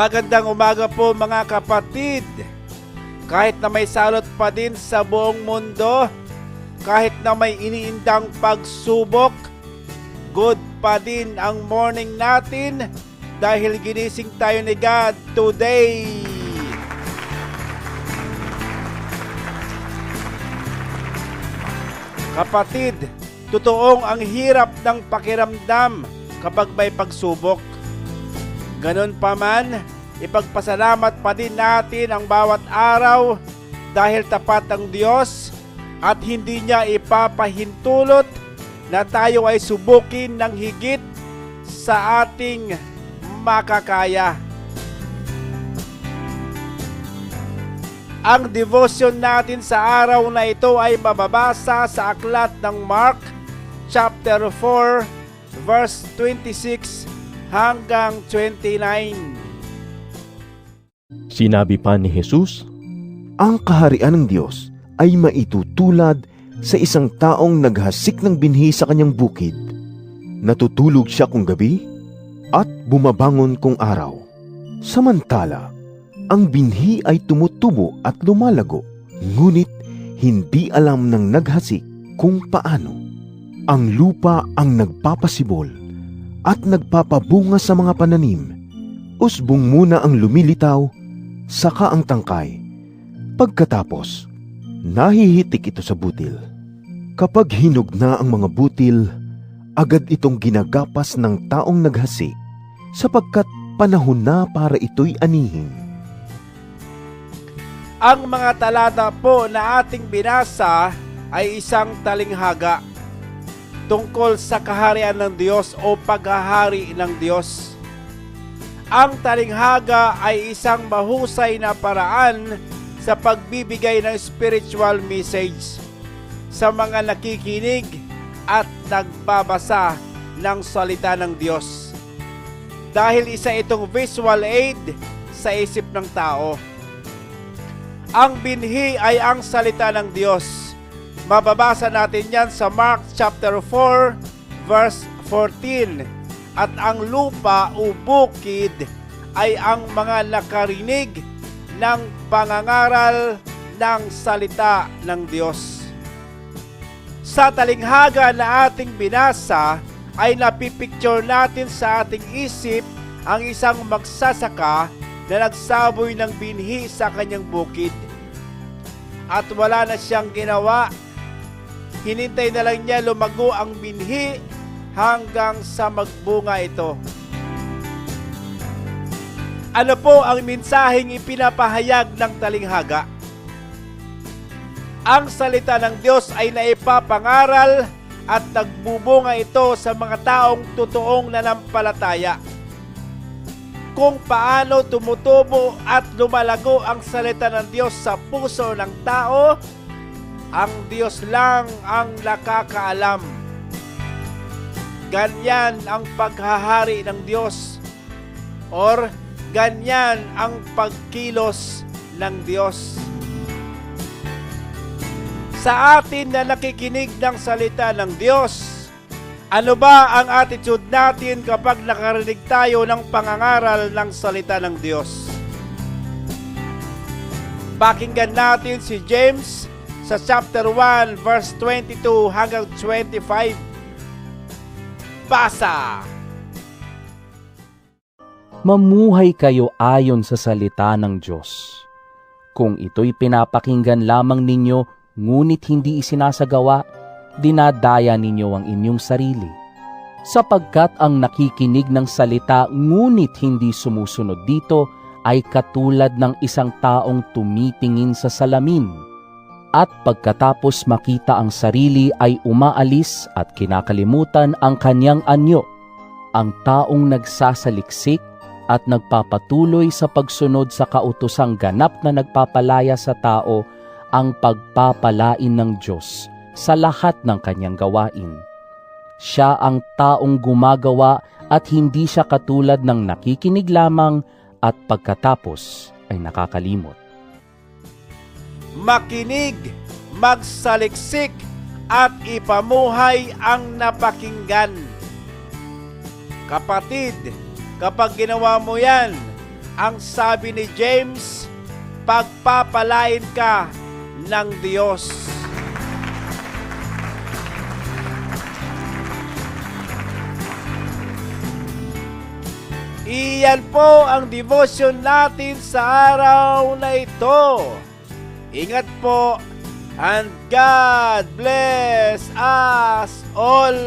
Magandang umaga po mga kapatid. Kahit na may salot pa din sa buong mundo, kahit na may iniindang pagsubok, good pa din ang morning natin dahil ginising tayo ni God today. Kapatid, totoong ang hirap ng pakiramdam kapag may pagsubok. Ganon pa man, ipagpasalamat pa din natin ang bawat araw dahil tapat ang Diyos at hindi niya ipapahintulot na tayo ay subukin ng higit sa ating makakaya. Ang devotion natin sa araw na ito ay mababasa sa aklat ng Mark chapter 4 verse 26 hanggang 29. Sinabi pa ni Jesus, Ang kaharian ng Diyos ay maitutulad sa isang taong naghasik ng binhi sa kanyang bukid. Natutulog siya kung gabi at bumabangon kung araw. Samantala, ang binhi ay tumutubo at lumalago, ngunit hindi alam ng naghasik kung paano. Ang lupa ang nagpapasibol at nagpapabunga sa mga pananim. Usbong muna ang lumilitaw, saka ang tangkay. Pagkatapos, nahihitik ito sa butil. Kapag hinog na ang mga butil, agad itong ginagapas ng taong naghasi sapagkat panahon na para ito'y anihin. Ang mga talata po na ating binasa ay isang talinghaga tungkol sa kaharian ng Diyos o paghahari ng Diyos. Ang talinghaga ay isang mahusay na paraan sa pagbibigay ng spiritual message sa mga nakikinig at nagbabasa ng salita ng Diyos. Dahil isa itong visual aid sa isip ng tao. Ang binhi ay ang salita ng Diyos. Mababasa natin yan sa Mark chapter 4 verse 14. At ang lupa o bukid ay ang mga nakarinig ng pangangaral ng salita ng Diyos. Sa talinghaga na ating binasa ay napipicture natin sa ating isip ang isang magsasaka na nagsaboy ng binhi sa kanyang bukid. At wala na siyang ginawa. Hinintay na lang niya lumago ang binhi hanggang sa magbunga ito. Ano po ang mensaheng ipinapahayag ng talinghaga? Ang salita ng Diyos ay naipapangaral at nagbubunga ito sa mga taong totoong nanampalataya. Kung paano tumutubo at lumalago ang salita ng Diyos sa puso ng tao, ang Diyos lang ang nakakaalam. Ganyan ang paghahari ng Diyos or ganyan ang pagkilos ng Diyos. Sa atin na nakikinig ng salita ng Diyos, ano ba ang attitude natin kapag nakarinig tayo ng pangangaral ng salita ng Diyos? Pakinggan natin si James sa chapter 1 verse 22 hanggang 25. Basa! Mamuhay kayo ayon sa salita ng Diyos. Kung ito'y pinapakinggan lamang ninyo ngunit hindi isinasagawa, dinadaya ninyo ang inyong sarili. Sapagkat ang nakikinig ng salita ngunit hindi sumusunod dito ay katulad ng isang taong tumitingin sa salamin. At pagkatapos makita ang sarili ay umaalis at kinakalimutan ang kanyang anyo. Ang taong nagsasaliksik at nagpapatuloy sa pagsunod sa kautosang ganap na nagpapalaya sa tao ang pagpapalain ng Diyos sa lahat ng kanyang gawain. Siya ang taong gumagawa at hindi siya katulad ng nakikinig lamang at pagkatapos ay nakakalimot. Makinig, magsaliksik, at ipamuhay ang napakinggan. Kapatid, kapag ginawa mo yan, ang sabi ni James, pagpapalain ka ng Diyos. Iyan po ang devotion natin sa araw na ito. Ingat po and God bless us all.